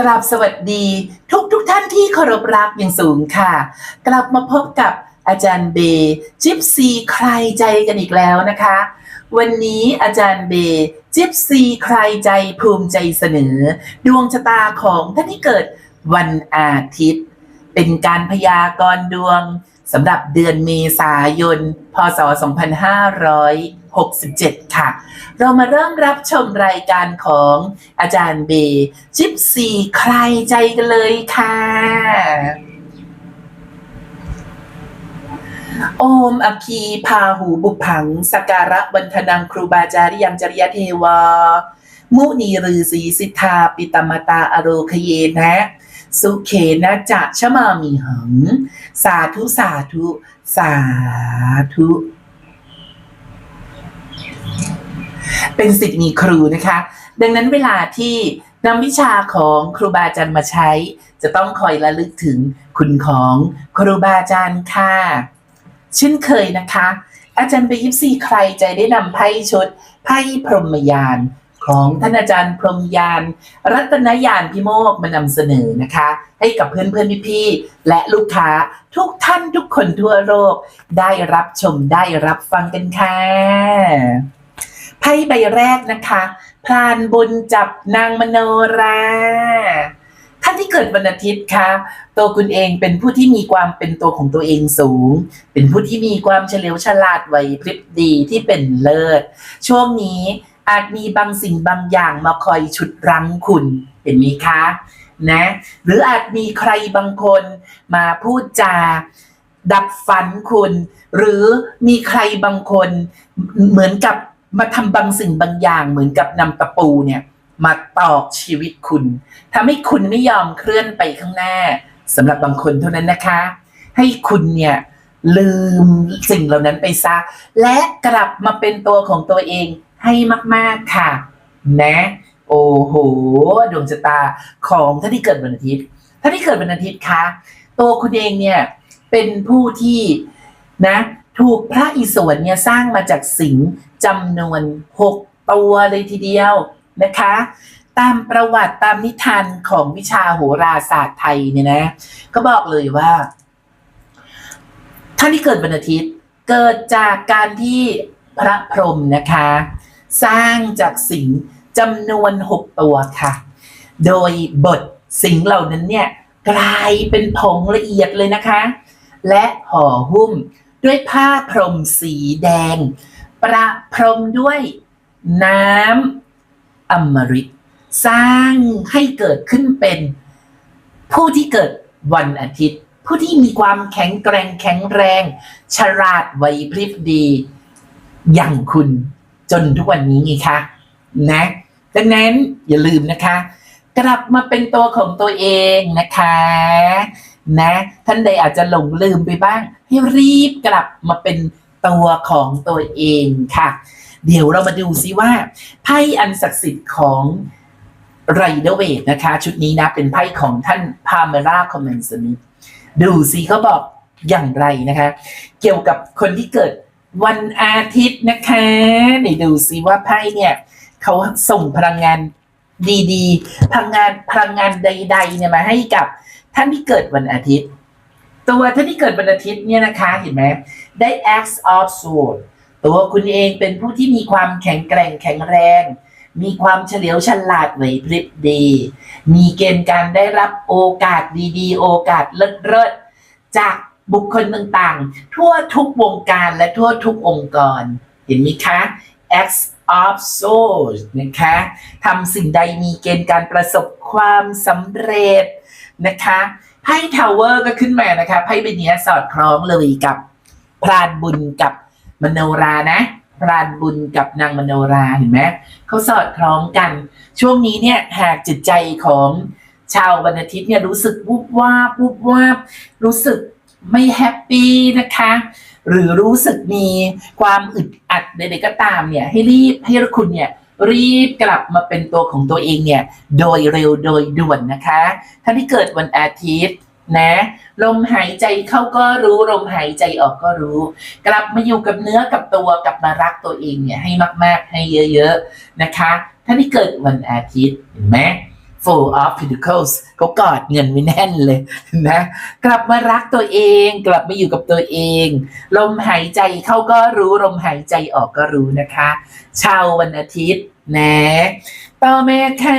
กราบสวัสดีทุกทุกท่านที่เคารพรักอย่างสูงค่ะ กลับมาพบกับอาจารย์เบย์จิปซีใครใจกันอีกแล้วนะคะ วันนี้อาจารย์เบย์จิปซีใครใจภูมิใจเสนอ ดวงชะตาของท่านที่เกิดวันอาทิตย์ เป็นการพยากรณ์ดวงสำหรับเดือนเมษายน พศ 2567 ค่ะ เรามาเริ่มรับชมรายการของอาจารย์เบย์ชิปซีใครใจกันเลยค่ะ โอมอคีพาหูบุพัง สการะวันธนังครูบาจาริยังจริยเทวา มุนีรือสีสิทธาปิตมตาอโรคเยนะสุเขนะจะชมามีหัง สาธุ สาธุ สาธุ เป็นสิทธิ์มีครูนะคะ ดังนั้นเวลาที่นำวิชาของครูบาอาจารย์มาใช้ จะต้องคอยระลึกถึงคุณของครูบาอาจารย์ค่ะเช่นเคยนะคะ อาจารย์ไปยิปซีใครใจได้นำไพ่ชุดไพ่พรหมยานของท่านอาจารย์พรหมยาน รัตนยานพิโมกมานำเสนอนะคะ ให้กับเพื่อนเพื่อนพี่ๆและลูกค้าทุกท่านทุกคนทั่วโลกได้รับชมได้รับฟังกันค่ะ ไพ่ใบแรกนะคะพรานบุญจับนางมโนราท่านที่เกิดวันอาทิตย์คะตัวคุณเองเป็นผู้ที่มีความเป็นตัวของตัวเองสูง เป็นผู้ที่มีความเฉลียวฉลาดไหวพริบดีที่เป็นเลิศ ช่วงนี้อาจมีบางสิ่งบางอย่างมาคอยฉุดรั้งคุณเห็นไหมคะนะหรืออาจมีใครบางคนมาพูดจาดับฝันคุณ หรือมีใครบางคนเหมือนกับ มาทำบางสิ่งบางอย่างเหมือนกับนำตะปูเนี่ยมาตอกชีวิตคุณทำให้คุณไม่ยอมเคลื่อนไปข้างหน้าสำหรับบางคนเท่านั้นนะคะ ให้คุณเนี่ยลืมสิ่งเหล่านั้นไปซะ และกลับมาเป็นตัวของตัวเองให้มาก ๆ ค่ะ นะ โอ้โห ดวงชะตาของท่านที่เกิดวันอาทิตย์ท่านที่เกิดวันอาทิตย์คะตัวคุณเองเนี่ยเป็นผู้ที่นะ ถูกพระอิศวรเนี่ยสร้างมาจากสิงห์จำนวนหกตัวเลยทีเดียวนะคะ ตามประวัติตามนิทานของวิชาโหราศาสตร์ไทยเนี่ยนะ ก็บอกเลยว่า ท่านที่เกิดวันอาทิตย์เกิดจากการที่พระพรหมนะคะ สร้างจากสิงห์จำนวนหกตัวค่ะ โดยบทสิงเหล่านั้นเนี่ยกลายเป็นผงละเอียดเลยนะคะ และห่อหุ้ม ด้วยผ้าพรมสีแดง ประพรมด้วยน้ำอมฤตสร้างให้เกิดขึ้นเป็น ผู้ที่เกิดวันอาทิตย์ ผู้ที่มีความแข็งแกร่งแข็งแรง ฉลาดไหวพริบดี อย่างคุณจนทุกวันนี้ไงคะนะดังนั้นอย่าลืมนะคะ กลับมาเป็นตัวของตัวเองนะคะ นะ ท่านใดอาจจะหลงลืมไปบ้าง ให้รีบกลับมาเป็นตัวของตัวเองค่ะ เดี๋ยวเรามาดูซิว่า ไพ่อันศักดิ์สิทธิ์ของไรเดเวทนะคะ ชุดนี้นะเป็นไพ่ของท่านพาเมราคอมเมนสมิธดูซิเขาบอกอย่างไรนะคะ เกี่ยวกับคนที่เกิดวันอาทิตย์นะคะเดี๋ยวดูซิว่าไพ่เนี่ยเขาส่งพลังงานดีๆ พลังงานพลังงานใดๆเนี่ยมาให้กับ ท่านที่เกิดวันอาทิตย์ ตัวท่านที่เกิดวันอาทิตย์เนี่ยนะคะเห็นไหมได้ X of Sword ตัวคุณเองเป็นผู้ที่มีความแข็งแกร่งแข็งแรง มีความเฉลียวฉลาดไหวพริบดี มีเกณฑ์การได้รับโอกาสดีๆ โอกาสเลิศๆจากบุคคลต่างๆ ทั่วทุกวงการและทั่วทุกองค์กร เห็นไหมคะ X of Swords นะคะทำสิ่งใดมีเกณฑ์การประสบความสำเร็จ นะคะไพ่ทาวเวอร์ก็ขึ้นมานะคะไพ่ใบนี้สอดคล้องเลยกับพรานบุญกับมโนรานะพรานบุญกับนางมโนราเห็นไหมเขาสอดคล้องกัน ช่วงนี้เนี่ยหากจิตใจของชาววันอาทิตย์เนี่ยรู้สึกวุบวาบวุบวาบรู้สึกไม่แฮปปี้นะคะหรือรู้สึกมีความอึดอัดใดๆก็ตามเนี่ยให้รีบให้คุณเนี่ย รีบกลับมาเป็นตัวของตัวเองเนี่ยโดยเร็วโดยด่วนนะคะท่านที่เกิดวันอาทิตย์นะลมหายใจเข้าก็รู้ลมหายใจออกก็รู้ กลับมาอยู่กับเนื้อกับตัวกลับมารักตัวเองเนี่ยให้มาก ๆ ให้เยอะ ๆ นะคะท่านที่เกิดวันอาทิตย์เห็นไหม Four of Pentacles เขากอดเงินไม่แน่นเลยนะ กลับมารักตัวเอง กลับมาอยู่กับตัวเอง ลมหายใจเข้าก็รู้ลมหายใจออกก็รู้นะคะ ชาววันอาทิตย์นะต่อแม่ค่ะ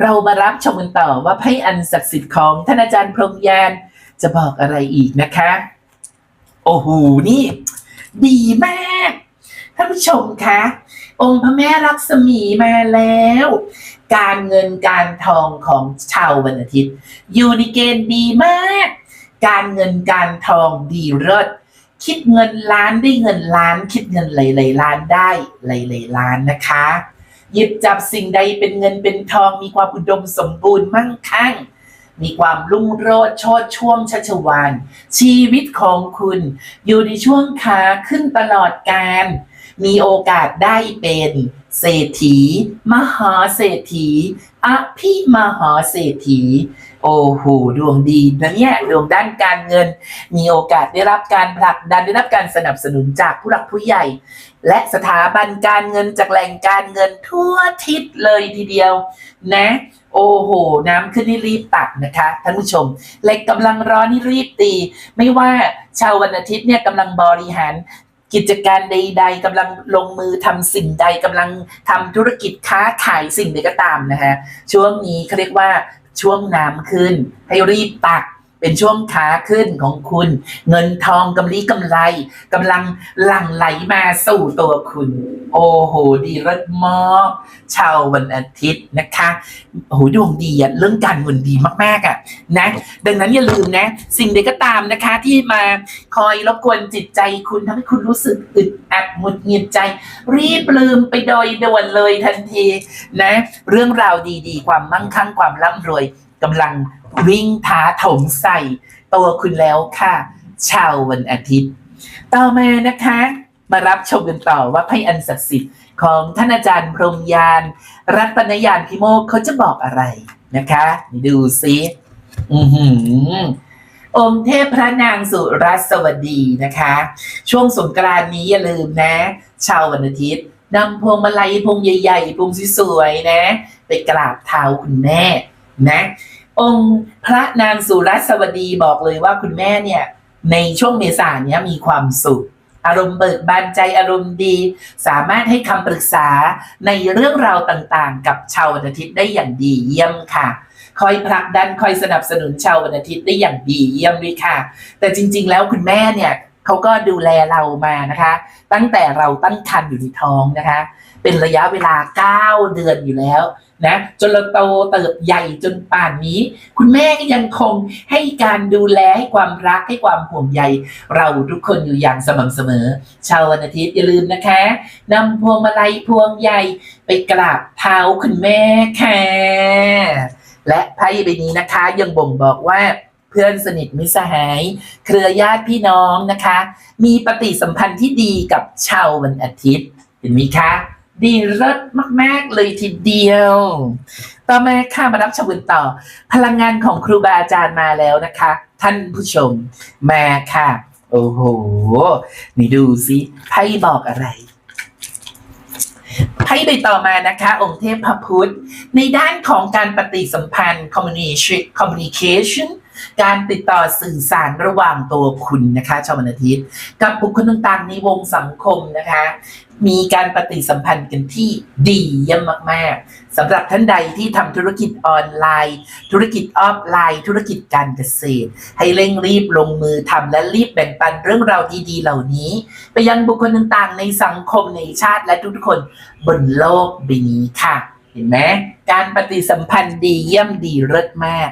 เรามารับชมกันต่อว่าไพ่อันศักดิ์สิทธิ์ของท่านอาจารย์พรมยานจะบอกอะไรอีกนะคะ โอ้โหนี่ ดีมากท่านผู้ชมคะ องค์พระแม่ลักษมีมาแล้ว การเงินการทองของชาววันอาทิตย์ อยู่ในเกณฑ์ดีมาก การเงินการทองดีเลิศคิดเงินล้านได้เงินล้าน คิดเงินหลายๆล้านได้หลายๆล้านนะคะ หยิบจับสิ่งใดเป็นเงินเป็นทองมีความอุดมสมบูรณ์มั่งคั่งมีความรุ่งโรจน์โชดช่วงชัชวานชีวิตของคุณ อยู่ในช่วงขาขึ้นตลอดการ มีโอกาสได้เป็นเศรษฐี มหาเศรษฐีอภิมหาเศรษฐี โอ้โหดวงดีนะเนี่ยดวงด้านการเงิน มีโอกาสได้รับการผลักดันได้รับการสนับสนุนจากผู้หลักผู้ใหญ่ และสถาบันการเงินจากแหล่งการเงินทั่วทิศเลยทีเดียวนะโอ้โห น้ำขึ้นนี่รีบตักนะคะท่านผู้ชมเหล็กกำลังร้อนนี่รีบตี ไม่ว่าชาววันอาทิตย์เนี่ยกำลังบริหาร กิจการใด ๆกำลังลงมือทำสิ่งใดกำลังทำธุรกิจค้าขายสิ่งใดก็ตามนะฮะช่วงนี้เขาเรียกว่าช่วงน้ำขึ้นให้รีบตัก เป็นช่วงขาขึ้นของคุณ เงินทองกำลีกำไรกำลังหลั่งไหลมาสู่ตัวคุณ โอ้โห ดีเลิศมากชาววันอาทิตย์นะคะโอ้โหดวงดีอะเรื่องการเงินดีมากๆอะนะ ดังนั้นอย่าลืมนะ สิ่งใดก็ตามนะคะ ที่มาคอยรบกวนจิตใจคุณทำให้คุณรู้สึกอึดอัดหงุดหงิดใจ รีบลืมไปโดยด่วนเลยทันทีนะ เรื่องราวดีๆ ความมั่งคั่งความร่ำรวย กำลังวิ่งท้าถมใส่ตัวคุณแล้วค่ะ ชาววันอาทิตย์ ต่อมานะคะ มารับชมกันต่อว่าไพ่อันศักดิ์สิทธิ์ของท่านอาจารย์พรมยาน รัตนยานพิโมกเขาจะบอกอะไรนะคะ ดูซิอือหือองค์เทพพระนางสุรัสวดีนะคะ ช่วงสงกรานนี้อย่าลืมนะ ชาววันอาทิตย์นำพวงมาลัยพวงใหญ่ ๆ พวงสวยๆนะ ไปกราบเท้าคุณแม่ นะ องค์พระนางสุรัสวดีบอกเลยว่าคุณแม่เนี่ยในช่วงเมษาเนี้ยมีความสุข อารมณ์เบิกบานใจอารมณ์ดี สามารถให้คำปรึกษาในเรื่องราวต่างๆ กับชาววันอาทิตย์ได้อย่างดีเยี่ยมค่ะ คอยผลักดันคอยสนับสนุนชาววันอาทิตย์ได้อย่างดีเยี่ยมด้วยค่ะ แต่จริง ๆ แล้วคุณแม่เนี่ยเขาก็ดูแลเรามานะคะ ตั้งแต่เราตั้งครรภ์อยู่ในท้องนะคะ เป็นระยะเวลา 9 เดือนอยู่แล้ว นะจนเราโตเติบใหญ่จนป่านนี้ คุณแม่ก็ยังคงให้การดูแลให้ความรักให้ความห่วงใย เราทุกคนอยู่อย่างสม่ำเสมอ ชาววันอาทิตย์อย่าลืมนะคะนำพวงมาลัยพวงใหญ่ไปกราบเท้าคุณแม่ค่ะ และไพ่ใบนี้นะคะยังบ่งบอกว่าเพื่อนสนิทมิสหาย เครือญาติพี่น้องนะคะ มีปฏิสัมพันธ์ที่ดีกับชาววันอาทิตย์ เห็นไหมคะ ดีเลิศมาก ๆ เลยทีเดียว ต่อมาค่ะมารับชมกันต่อ พลังงานของครูบาอาจารย์มาแล้วนะคะ ท่านผู้ชมมาค่ะ โอ้โห นี่ดูสิไพ่บอกอะไรไพ่ใบต่อมานะคะ องค์เทพพระพุทธ ในด้านของการปฏิสัมพันธ์ communication communication การติดต่อสื่อสารระหว่างตัวคุณนะคะชาววันอาทิตย์ กับบุคคลต่างๆในวงสังคมนะคะ มีการปฏิสัมพันธ์กันที่ดีเยี่ยมมากๆสำหรับท่านใดที่ทำธุรกิจออนไลน์ ธุรกิจออฟไลน์ ธุรกิจการเกษตร ให้เร่งรีบลงมือทำและรีบแบ่งปันเรื่องราวดีๆเหล่านี้ ไปยังบุคคลต่างๆ ในสังคมในชาติและทุกๆคนบนโลกใบนี้ค่ะ เห็นไหมการปฏิสัมพันธ์ดีเยี่ยมดีเลิศมาก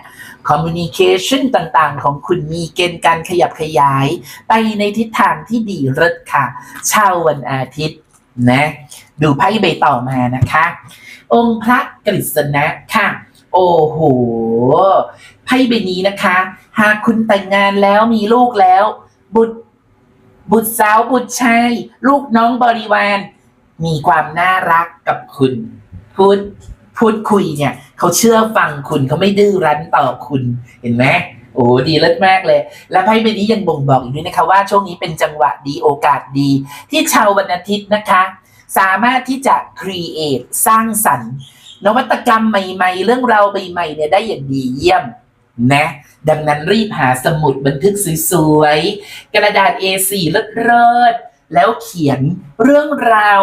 communication ต่างๆ ของคุณมีเกณฑ์การขยับขยาย ไปในทิศทางที่ดีเลิศค่ะ เช้าวันอาทิตย์นะ ดูไพ่ใบต่อมานะคะ องค์พระกฤษณะค่ะ โอ้โหไพ่ใบนี้นะคะ หากคุณแต่งงานแล้วมีลูกแล้ว บุตรบุตรสาวบุตรชายลูกน้องบริวาร มีความน่ารักกับคุณ พูดพูดคุยเนี่ยเขาเชื่อฟังคุณเขาไม่ดื้อรั้นต่อคุณเห็นไหมโอ้ดีเลิศมากเลย และไพ่ใบนี้ยังบ่งบอกอีกด้วยนะคะว่าช่วงนี้เป็นจังหวะดีโอกาสดี ที่ชาววันอาทิตย์นะคะ สามารถที่จะ create สร้างสรรค์ นวัตกรรมใหม่ๆ เรื่องราวใหม่ๆเนี่ยได้อย่างดีเยี่ยมนะ ดังนั้นรีบหาสมุดบันทึกสวยๆ กระดาษ A4 เลิศๆแล้วเขียนเรื่องราว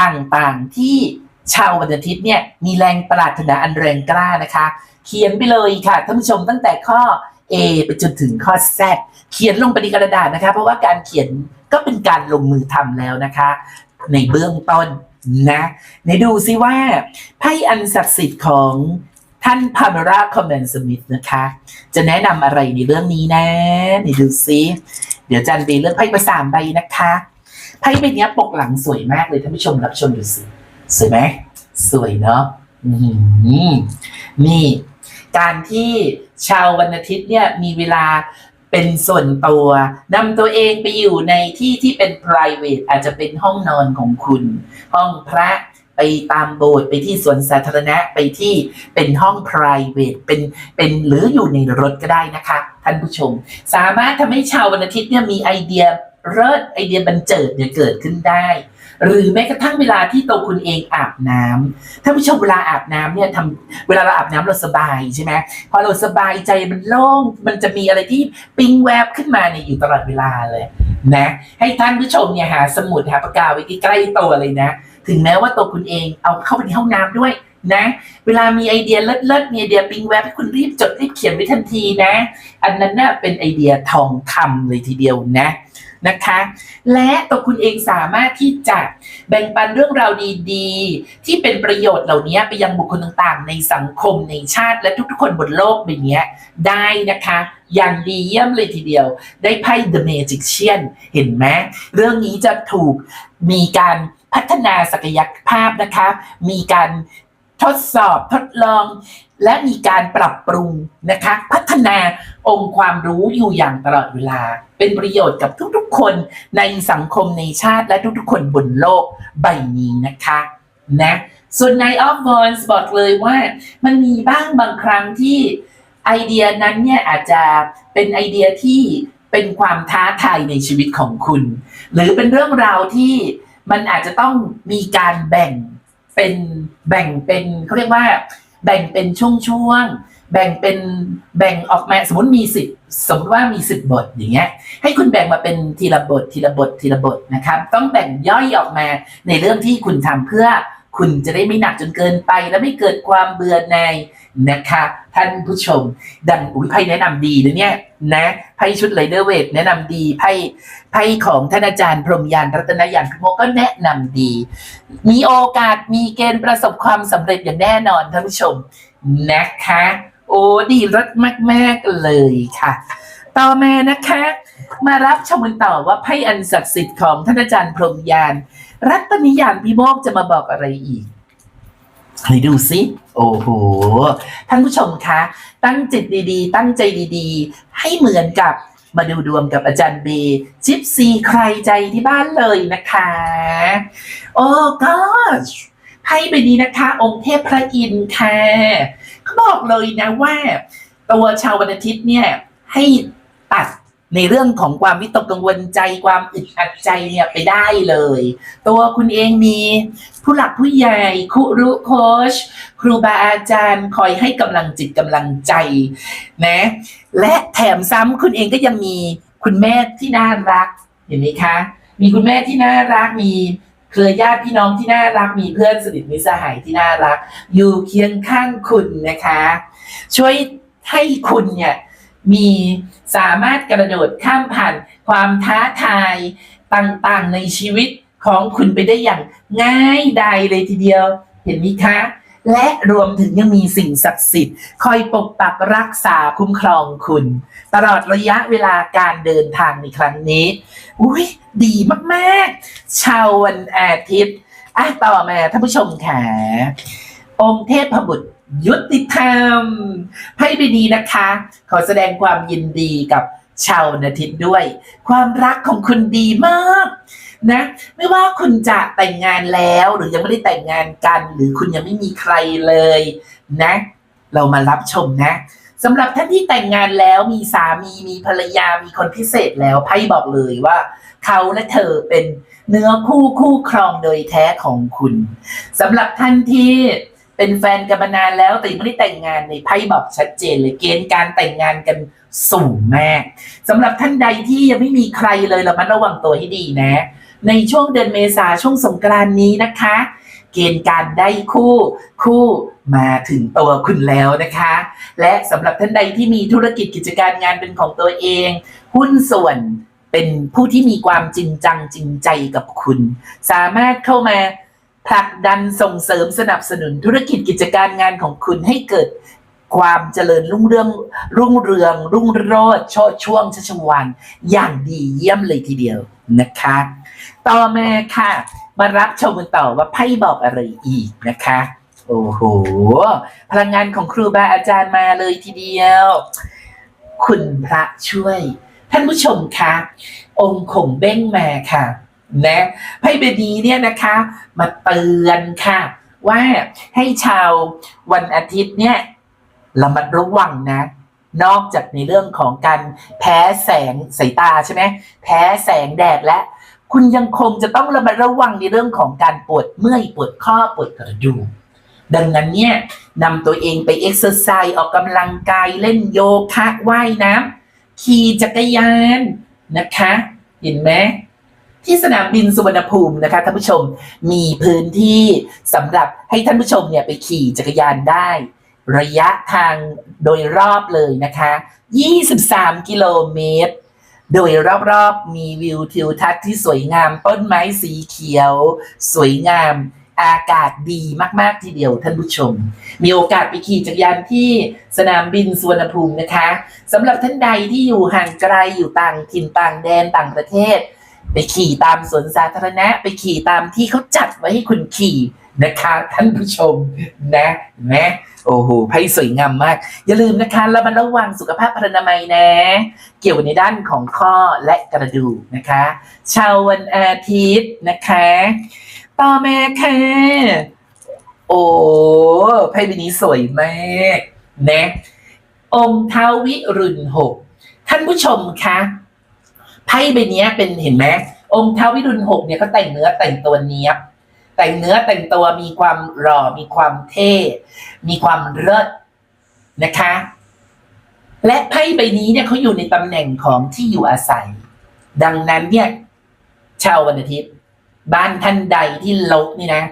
ต่างๆที่ ชาววันอาทิตย์เนี่ยมีแรงปรารถนาอันแรงกล้านะคะ เขียนไปเลยค่ะท่านผู้ชมตั้งแต่ข้อ A ไปจนถึงข้อ Z เขียนลงไปในกระดาษนะคะ เพราะว่าการเขียนก็เป็นการลงมือทำแล้วนะคะ ในเบื้องต้นนะไหนดูซิว่าไพ่อันศักดิ์สิทธิ์ของท่านพาเมราคอมเมนสมิธนะคะ จะแนะนำอะไรในเรื่องนี้นะไหนดูซิเดี๋ยวจันไปเลือกไพ่มาสามใบนะคะไพ่ใบนี้ปกหลังสวยมากเลยท่านผู้ชมรับชมดูสิ สวยไหมสวยเนาะนี่การที่ชาววันอาทิตย์เนี่ยมีเวลาเป็นส่วนตัวนำตัวเองไปอยู่ในที่ที่เป็น private อาจจะเป็นห้องนอนของคุณ ห้องพระไปตามโบสถ์ไปที่สวนสาธารณะไปที่เป็นห้อง private เป็นเป็นหรืออยู่ในรถก็ได้นะคะ ท่านผู้ชม สามารถทำให้ชาววันอาทิตย์เนี่ยมีไอเดียเลิศไอเดียบันเจิดเนี่ยเกิดขึ้นได้ หรือแม้กระทั่งเวลาที่ตัวคุณเองอาบน้ำท่านผู้ชมเวลาอาบน้ำเนี่ยทำเวลาเราอาบน้ำเราสบายใช่ไหมพอเราสบายใจมันโล่งมันจะมีอะไรที่ปิ๊งแวบขึ้นมาเนี่ยอยู่ตลอดเวลาเลยนะให้ท่านผู้ชมเนี่ยหาสมุดหาปากกาไว้ใกล้ตัวเลยนะ ถึงแม้ว่าตัวคุณเองเอาเข้าไปในห้องน้ำด้วยนะ เวลามีไอเดียเลิศๆมีไอเดียปิ๊งแวบให้คุณรีบจดรีบเขียนไว้ทันทีนะ อันนั้นน่ะเป็นไอเดียทองคำเลยทีเดียวนะ นะคะ และตัวคุณเองสามารถที่จะแบ่งปันเรื่องราวดีๆ ที่เป็นประโยชน์เหล่านี้ไปยังบุคคลต่างๆ ในสังคมในชาติและทุกๆคนบนโลกใบนี้ได้นะคะ อย่างดีเยี่ยมเลยทีเดียว ได้ไพ่ The Magician เห็นไหมเรื่องนี้จะถูกมีการพัฒนาศักยภาพนะคะ มีการ ทดสอบทดลอง และมีการปรับปรุงนะคะ พัฒนาองค์ความรู้อยู่อย่างตลอดเวลา เป็นประโยชน์กับทุกๆ คนในสังคมในชาติและทุกๆ คนบนโลกใบนี้นะคะนะส่วน Night of Wands บอกเลยว่า มันมีบ้างบางครั้งที่ไอเดียนั้นเนี่ยอาจจะเป็นไอเดียที่เป็นความท้าทายในชีวิตของคุณ หรือเป็นเรื่องราวที่มันอาจจะต้องมีการแบ่ง เป็นแบ่งเป็นเขาเรียกว่า แบ่งเป็นช่วงๆแบ่งเป็นแบ่งออกมาสมมติมีสิบสมมติว่ามีสิบบทอย่างเงี้ย ให้คุณแบ่งมาเป็นทีละบททีละบททีละบทนะครับ ต้องแบ่งย่อยออกมาในเรื่องที่คุณทำเพื่อ คุณจะได้ไม่หนักจนเกินไปและไม่เกิดความเบื่อหน่ายนะคะ ท่านผู้ชม ดังอุ้ยไพ่แนะนำดีนะเนี่ยนะไพ่ชุดไลเดอร์เวทแนะนำดีไพ่ไพ่ของท่านอาจารย์พรหมยานรัตนยานพิโมก็แนะนำดี มีโอกาสมีเกณฑ์ประสบความสำเร็จอย่างแน่นอนท่านผู้ชมนะคะ โอ้ดีรสมากๆเลยค่ะ ต่อมานะคะ มารับชมกันต่อว่าไพ่อันศักดิ์สิทธิ์ของท่านอาจารย์พรหมยาน รัตนิยานพิโมกจะมาบอกอะไรอีกให้ดูสิ โอ้โห ท่านผู้ชมคะ ตั้งจิตดีๆ ตั้งใจดีๆ ให้เหมือนกับมาดูดวงกับอาจารย์เบจิปซีใครใจที่บ้านเลยนะคะ โอ้ก็ไพ่ใบนี้นะคะ องค์เทพพระอินทร์ค่ะเขาบอกเลยนะว่า ตัวชาววันอาทิตย์เนี่ย ให้ตัด ในเรื่องของความวิตกกังวลใจความอึดอัดใจเนี่ยไปได้เลย ตัวคุณเองมีผู้หลักผู้ใหญ่ครูรุโคชครูบาอาจารย์คอยให้กำลังจิตกำลังใจนะและแถมซ้ำคุณเองก็ยังมีคุณแม่ที่น่ารักเห็นไหมคะ มีคุณแม่ที่น่ารักมีเครือญาติพี่น้องที่น่ารักมีเพื่อนสนิทมิสหายที่น่ารัก อยู่เคียงข้างคุณนะคะ ช่วยให้คุณเนี่ย มีสามารถกระโดดข้ามผ่านความท้าทายต่างๆในชีวิตของคุณไปได้อย่างง่ายดายเลยทีเดียว เห็นไหมคะ และรวมถึงยังมีสิ่งศักดิ์สิทธิ์ คอยปกปักรักษาคุ้มครองคุณ ตลอดระยะเวลาการเดินทางในครั้งนี้ อุ้ยดีมากๆ ชาววันอาทิตย์อะต่อมาท่านผู้ชมค่ะองค์เทพบุตร ยุติธรรมไพ่ใบนี้นะคะ ขอแสดงความยินดีกับชาวนาทิตย์ด้วย ความรักของคุณดีมากนะ ไม่ว่าคุณจะแต่งงานแล้วหรือยังไม่ได้แต่งงานกัน หรือคุณยังไม่มีใครเลยนะ เรามารับชมนะสำหรับท่านที่แต่งงานแล้วมีสามีมีภรรยามีคนพิเศษแล้วไพ่บอกเลยว่า เขาและเธอเป็นเนื้อคู่คู่ครองโดยแท้ของคุณสำหรับท่านที่ เป็นแฟนกันมานานแล้วแต่ยังไม่ได้แต่งงานในไพ่บอกชัดเจนเลยเกณฑ์การแต่งงานกันสูงมากสำหรับท่านใดที่ยังไม่มีใครเลยเรามาระวังตัวให้ดีนะ ในช่วงเดือนเมษาช่วงสงกรานนี้นะคะ เกณฑ์การได้คู่คู่มาถึงตัวคุณแล้วนะคะ และสำหรับท่านใดที่มีธุรกิจกิจการงานเป็นของตัวเอง หุ้นส่วนเป็นผู้ที่มีความจริงจังจริงใจกับคุณ สามารถเข้ามา ผลักดันส่งเสริมสนับสนุนธุรกิจกิจการงานของคุณให้เกิดความเจริญรุ่งเรืองรุ่งเรือง รุ่งโรจน์โชดช่วงชัชวานอย่างดีเยี่ยมเลยทีเดียวนะคะ ต่อมาค่ะ มารับชมกันต่อว่าไพ่บอกอะไรอีกนะคะ โอ้โห พลังงานของครูบาอาจารย์มาเลยทีเดียว คุณพระช่วย ท่านผู้ชมคะองค์ขงเบ้งมาค่ะ นะไพ่เบดีเนี่ยนะคะ มาเตือนค่ะ ว่าให้ชาววันอาทิตย์เนี่ยระมัดระวังนะ นอกจากในเรื่องของการแพ้แสงสายตาใช่ไหมแพ้แสงแดดและ คุณยังคงจะต้องระมัดระวังในเรื่องของการปวดเมื่อยปวดข้อปวดกระดูกดังนั้นเนี่ยนำตัวเองไปเอ็กซ์เซอร์ไซส์ออกกำลังกายเล่นโยคะว่ายน้ำขี่จักรยานนะคะ เห็นไหม ที่สนามบินสุวรรณภูมินะคะท่านผู้ชมมีพื้นที่สำหรับให้ท่านผู้ชมเนี่ยไปขี่จักรยานได้ ระยะทางโดยรอบเลยนะคะ 23 กิโลเมตร โดยรอบๆมีวิวทิวทัศน์ที่สวยงามต้นไม้สีเขียว สวยงามอากาศดีมากๆทีเดียวท่านผู้ชม มีโอกาสไปขี่จักรยานที่สนามบินสุวรรณภูมินะคะสำหรับท่านใดที่อยู่ห่างไกลอยู่ต่างถิ่นต่างแดนต่างประเทศ ไปขี่ตามสวนสาธารณะ ไปขี่ตามที่เขาจัดไว้ให้คุณขี่นะคะท่านผู้ชมนะนะโอ้โหไพ่สวยงามมาก อย่าลืมนะคะระมัดระวังสุขภาพพรรณนามัยนะ เกี่ยวในด้านของข้อและกระดูกนะคะชาววันอาทิตย์นะคะ ต่อมาค่ะโอ้ไพ่ใบนี้สวยมากนะองค์ท้าววิรุณหกท่านผู้ชมคะ ไพ่ใบนี้เป็นเห็นไหมองค์ท้าววิรุณหกเนี่ยเขาแต่งเนื้อแต่งตัวเนี้ยบแต่งเนื้อแต่งตัวมีความหล่อมีความเท่ มีความเลิศนะคะ และไพ่ใบนี้เนี่ยเขาอยู่ในตำแหน่งของที่อยู่อาศัย ดังนั้นเนี่ยชาววันอาทิตย์ บ้านท่านใดที่ลกนี่นะ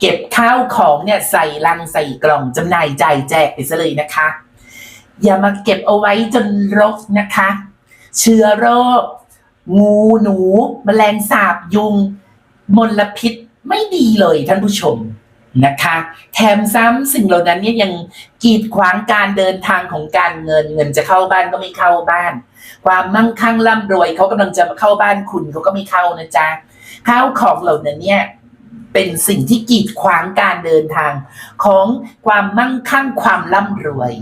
เก็บข้าวของเนี่ยใส่ลังใส่กล่องจำหน่ายจ่ายแจกไปซะเลยนะคะ อย่ามาเก็บเอาไว้จนรกนะคะ เชื้อโรค งูหนูแมลงสาบยุง มลพิษไม่ดีเลยท่านผู้ชมนะคะ แถมซ้ำสิ่งเหล่านั้นเนี่ยยังกีดขวางการเดินทางของการเงินเงินจะเข้าบ้านก็ไม่เข้าบ้าน ความมั่งคั่งร่ำรวยเขากำลังจะมาเข้าบ้านคุณเขาก็ไม่เข้านะจ๊ะข้าวของเหล่านั้นเนี่ยเป็นสิ่งที่กีดขวางการเดินทางของความมั่งคั่งความร่ำรวย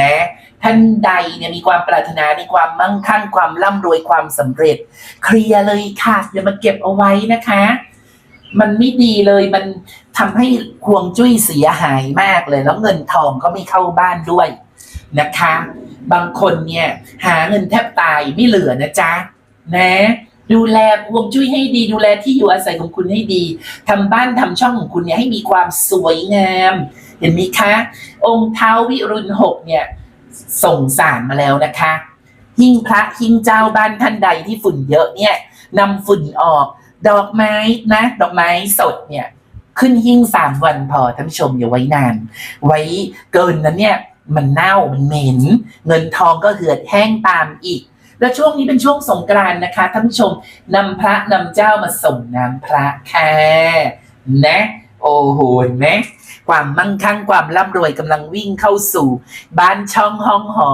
นะ ท่านใดเนี่ยมีความปรารถนาในความมั่งคั่งความร่ำรวยความสำเร็จ เคลียร์เลยค่ะอย่ามาเก็บเอาไว้นะคะ มันไม่ดีเลยมันทำให้หวงจุ้ยเสียหายมากเลย แล้วเงินทองก็ไม่เข้าบ้านด้วยนะคะ บางคนเนี่ยหาเงินแทบตายไม่เหลือนะจ๊ะนะดูแลห่วงจุ้ยให้ดีดูแลที่อยู่อาศัยของคุณให้ดีทำบ้านทำช่องของคุณเนี่ยให้มีความสวยงาม เห็นไหมคะ องค์เท้าวิรุณหกเนี่ยส่งสารมาแล้วนะคะ หิ้งพระหิ้งเจ้าบ้านท่านใดที่ฝุ่นเยอะเนี่ยนำฝุ่นออก ดอกไม้นะ ดอกไม้สดเนี่ย ขึ้นหิ้งสามวันพอท่านผู้ชมอย่าไว้นาน ไว้เกินนั้นเนี่ยมันเน่ามันเหม็น เงินทองก็เหือดแห้งตามอีก แล้วช่วงนี้เป็นช่วงสงกรานต์นะคะท่านผู้ชมนำพระนำเจ้ามาส่งน้ำพระค่ะนะ โอ้โหเห็นไหมความมั่งคั่งความร่ำรวยกำลังวิ่งเข้าสู่ บ้านช่องห้องหอ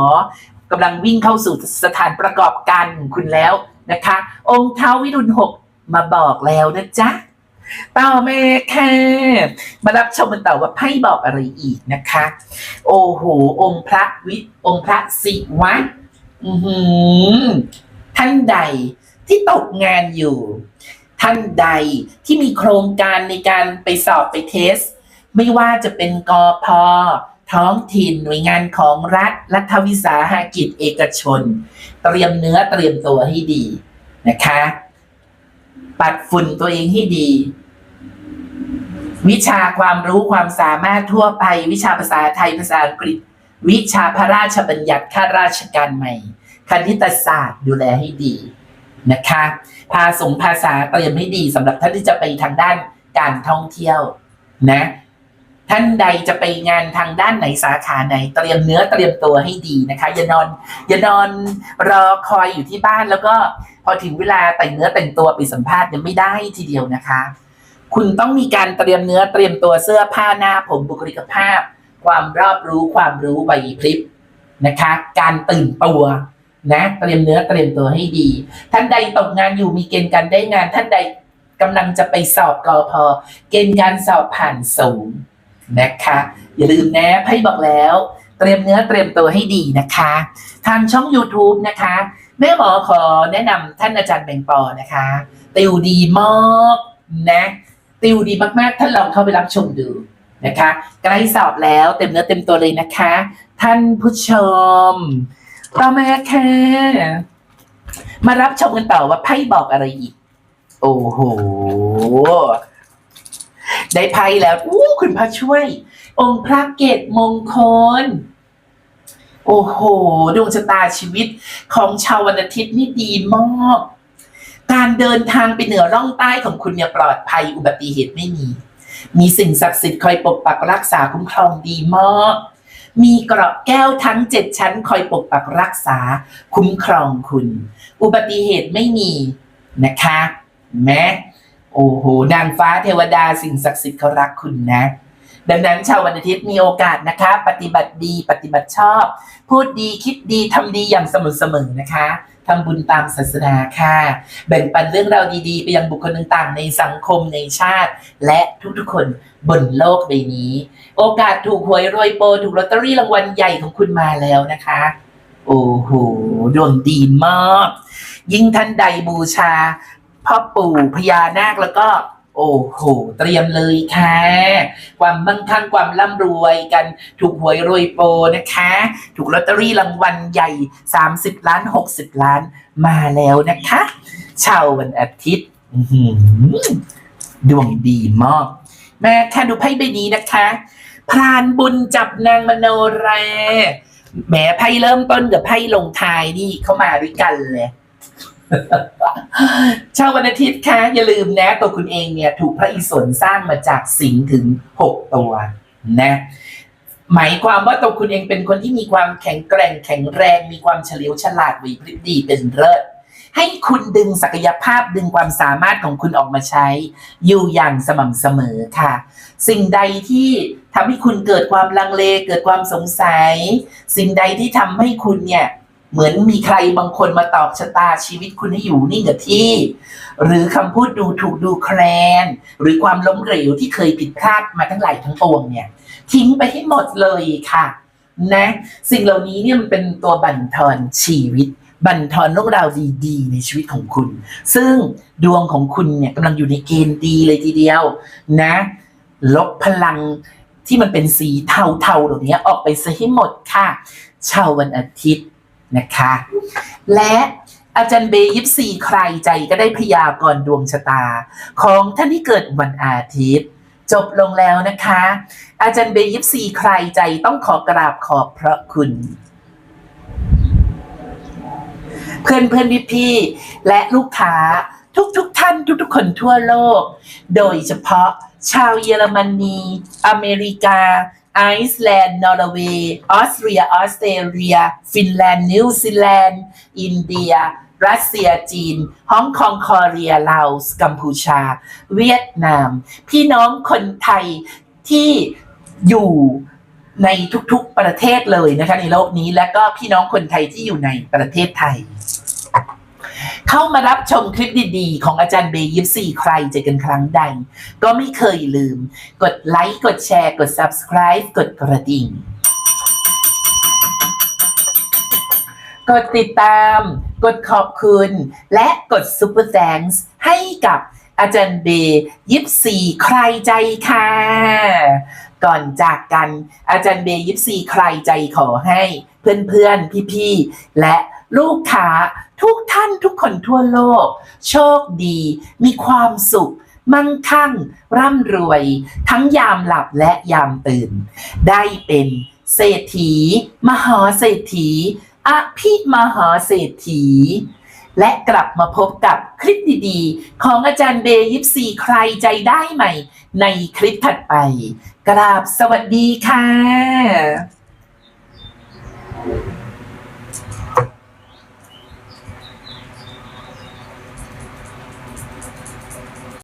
กำลังวิ่งเข้าสู่สถานประกอบการของคุณแล้วนะคะ องค์เท้าวิรุณหกมาบอกแล้วนะจ๊ะต่อมาค่ะมารับชมกันต่อว่าไพ่บอกอะไรอีกนะคะ โอ้โห องค์พระวิองค์พระศิวะอือหือท่านใดที่ตกงานอยู่ ท่านใดที่มีโครงการในการไปสอบไปเทส ไม่ว่าจะเป็นกอพอท้องถิ่นหน่วยงานของรัฐ รัฐวิสาหกิจเอกชน เตรียมเนื้อเตรียมตัวให้ดีนะคะ ปัดฝุ่นตัวเองให้ดี วิชาความรู้ความสามารถทั่วไป วิชาภาษาไทยภาษาอังกฤษ วิชาพระราชบัญญัติข้าราชการใหม่ คณิตศาสตร์ดูแลให้ดีนะคะ ภาษงภาษาเตรียมให้ดีสำหรับท่านที่จะไปทางด้านการท่องเที่ยวนะ ท่านใดจะไปงานทางด้านไหนสาขาไหน เตรียมเนื้อเตรียมตัวให้ดีนะคะ อย่านอน อย่านอนรอคอยอยู่ที่บ้านแล้วก็พอถึงเวลาแต่งเนื้อแต่งตัวไปสัมภาษณ์ยังไม่ได้ทีเดียวนะคะ คุณต้องมีการเตรียมเนื้อเตรียมตัวเสื้อผ้าหน้าผมบุคลิกภาพ ความรอบรู้ความรู้ไหวพริบนะคะ การตื่นตัว นะเตรียมเนื้อเตรียมตัวให้ดี ท่านใดตกงานอยู่มีเกณฑ์การได้งาน ท่านใดกำลังจะไปสอบกอพอเกณฑ์การสอบผ่านสูงนะคะ อย่าลืมนะไพ่บอกแล้ว เตรียมเนื้อเตรียมตัวให้ดีนะคะ ทางช่อง YouTube นะคะ แม่หมอขอแนะนำท่านอาจารย์แบงปอนะคะ ติวดีมากนะติวดีมากๆ ท่านลองเข้าไปรับชมดูนะคะใกล้สอบแล้วเต็มเนื้อเต็มตัวเลยนะคะ ท่านผู้ชม ต่อมาค่ะมารับชมกันต่อว่าไพ่บอกอะไรอีก โอ้โห ได้ไพ่แล้วอู้คุณพระช่วย องค์พระเกตมงคล โอ้โห ดวงชะตาชีวิตของชาววันอาทิตย์นี่ดีมาก การเดินทางไปเหนือร่องใต้ของคุณเนี่ยปลอดภัยอุบัติเหตุไม่มี มีสิ่งศักดิ์สิทธิ์คอยปกปักรักษาคุ้มครองดีมาก มีเกราะแก้วทั้งเจ็ดชั้นคอยปกปักรักษา คุ้มครองคุณ อุบัติเหตุไม่มีนะคะแม้โอ้โหนางฟ้าเทวดาสิ่งศักดิ์สิทธิ์เขารักคุณนะ ดังนั้นชาววันอาทิตย์มีโอกาสนะคะ ปฏิบัติดี ปฏิบัติชอบ พูดดีคิดดีทำดีอย่างสม่ำเสมอนะคะ ทำบุญตามศาสนาค่ะ แบ่งปันเรื่องราวดีๆ ไปยังบุคคลต่างๆ ในสังคมในชาติ และทุกๆคนบนโลกใบนี้ โอกาสถูกหวยรวยโปรถูกลอตเตอรี่รางวัลใหญ่ของคุณมาแล้วนะคะ โอ้โหดวงดีมาก ยิ่งท่านใดบูชาพ่อปู่พญานาคแล้วก็ โอ้โห เตรียมเลยค่ะ ความมั่งคั่งความร่ำรวยกัน ถูกหวยรวยโปรนะคะ ถูกลอตเตอรี่รางวัลใหญ่ 30 ล้าน 60 ล้านมาแล้วนะคะชาววันอาทิตย์ดวงดีมากแม่ค่ะดูไพ่ใบนี้นะคะพรานบุญจับนางมโนราแหมไพ่เริ่มต้นกับไพ่ลงท้ายนี่เข้ามาด้วยกันเลย ชาววันอาทิตย์คะอย่าลืมนะตัวคุณเองเนี่ย ถูกพระอิศวรสร้างมาจากสิงถึงหกตัวนะหมายความว่าตัวคุณเองเป็นคนที่มีความแข็งแกร่งแข็งแรงมีความเฉลียวฉลาดไหวพริบดีเป็นเลิศให้คุณดึงศักยภาพดึงความสามารถของคุณออกมาใช้ อยู่อย่างสม่ำเสมอค่ะ สิ่งใดที่ทำให้คุณเกิดความลังเลเกิดความสงสัย สิ่งใดที่ทำให้คุณเนี่ย เหมือนมีใครบางคนมาตอบชะตาชีวิตคุณให้อยู่นิ่งกับที่ หรือคำพูดดูถูกดูแคลน หรือความล้มเหลวที่เคยผิดพลาดมาทั้งหลายทั้งปวงเนี่ย ทิ้งไปให้หมดเลยค่ะ นะ สิ่งเหล่านี้เนี่ยมันเป็นตัวบั่นทอนชีวิต บั่นทอนเรื่องราวดีๆ ในชีวิตของคุณ ซึ่งดวงของคุณเนี่ยกำลังอยู่ในเกณฑ์ดีเลยทีเดียว นะ ลบพลังที่มันเป็นสีเทาๆเหล่านี้ออกไปซะให้หมดค่ะ เช้าวันอาทิตย์ นะคะ และอาจารย์เบยิปซีใครใจก็ได้พยากรณ์ดวงชะตา ของท่านที่เกิดวันอาทิตย์ จบลงแล้วนะคะ อาจารย์เบยิปซีใครใจต้องขอกราบขอบพระคุณ เพื่อนเพื่อนพี่พี่และลูกค้าทุกทุกท่านทุกทุกคนทั่วโลก โดยเฉพาะชาวเยอรมนี อเมริกา ไอซ์แลนด์นอร์เวย์ออสเตรียออสเตรเลีย ฟินแลนด์ นิวซีแลนด์ อินเดีย รัสเซียจีนฮ่องกงคอเรียลาวส์กัมพูชา เวียดนาม พี่น้องคนไทยที่อยู่ในทุกๆประเทศเลยนะคะในโลกนี้ และก็พี่น้องคนไทยที่อยู่ในประเทศไทย เข้ามารับชมคลิปดีๆ ของอาจารย์เบย์ยิปซีใครเจอกันครั้งใด ก็ไม่เคยลืม กดไลค์ กดแชร์ กด subscribe กดกระดิ่ง กดติดตาม กดขอบคุณ และกด Super Thanks ให้กับอาจารย์เบย์ยิปซีใครใจค่ะ ก่อนจากกันอาจารย์เบย์ยิปซีใครใจขอให้ เพื่อนๆ พี่ๆ และ ลูกค้าทุกท่านทุกคนทั่วโลก โชคดี มีความสุข มั่งคั่ง ร่ำรวย ทั้งยามหลับและยามตื่น ได้เป็นเศรษฐี มหาเศรษฐีอภิมหาเศรษฐี และกลับมาพบกับคลิปดีๆ ของอาจารย์เบย์ยิปซีใครใจได้ใหม่ ในคลิปถัดไป กราบสวัสดีค่ะ